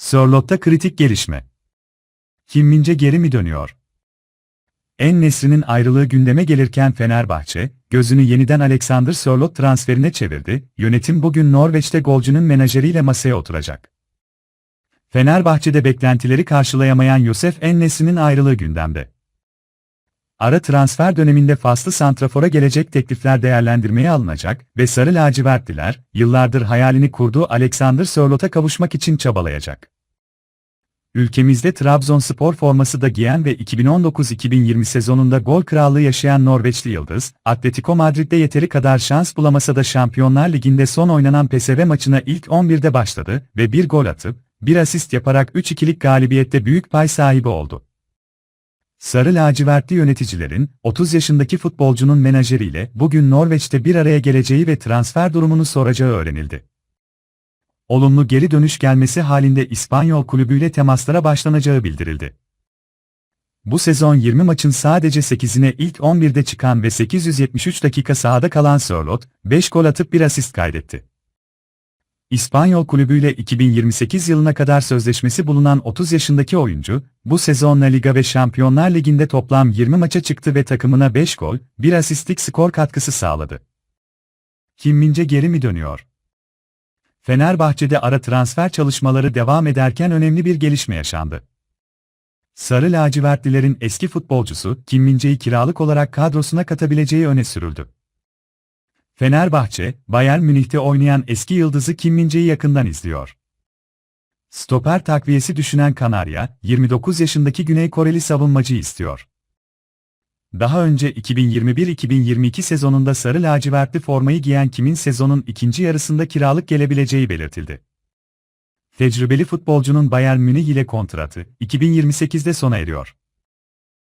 Sörlot'ta kritik gelişme. Kim Mince geri mi dönüyor? En Nesri'nin ayrılığı gündeme gelirken Fenerbahçe, gözünü yeniden Alexander Sörlot transferine çevirdi, yönetim bugün Norveç'te golcünün menajeriyle masaya oturacak. Fenerbahçe'de beklentileri karşılayamayan Yosef En-Nesyri'nin ayrılığı gündemde. Ara transfer döneminde faslı santrafora gelecek teklifler değerlendirmeye alınacak ve Sarı Lacivertliler, yıllardır hayalini kurduğu Alexander Sörlot'a kavuşmak için çabalayacak. Ülkemizde Trabzonspor forması da giyen ve 2019-2020 sezonunda gol krallığı yaşayan Norveçli Yıldız, Atletico Madrid'de yeteri kadar şans bulamasa da Şampiyonlar Ligi'nde son oynanan PSV maçına ilk 11'de başladı ve bir gol atıp, bir asist yaparak 3-2'lik galibiyette büyük pay sahibi oldu. Sarı lacivertli yöneticilerin, 30 yaşındaki futbolcunun menajeriyle bugün Norveç'te bir araya geleceği ve transfer durumunu soracağı öğrenildi. Olumlu geri dönüş gelmesi halinde İspanyol kulübüyle temaslara başlanacağı bildirildi. Bu sezon 20 maçın sadece 8'ine ilk 11'de çıkan ve 873 dakika sahada kalan Sörloth, 5 gol atıp bir asist kaydetti. İspanyol kulübüyle 2028 yılına kadar sözleşmesi bulunan 30 yaşındaki oyuncu, bu sezon La Liga ve Şampiyonlar Ligi'nde toplam 20 maça çıktı ve takımına 5 gol, 1 asistlik skor katkısı sağladı. Kim Mince geri mi dönüyor? Fenerbahçe'de ara transfer çalışmaları devam ederken önemli bir gelişme yaşandı. Sarı lacivertlilerin eski futbolcusu Kim Mince'yi kiralık olarak kadrosuna katabileceği öne sürüldü. Fenerbahçe, Bayern Münih'te oynayan eski yıldızı Kim Mince'yi yakından izliyor. Stoper takviyesi düşünen Kanarya, 29 yaşındaki Güney Koreli savunmacı istiyor. Daha önce 2021-2022 sezonunda sarı lacivertli formayı giyen Kim'in sezonun ikinci yarısında kiralık gelebileceği belirtildi. Tecrübeli futbolcunun Bayern Münih ile kontratı 2028'de sona eriyor.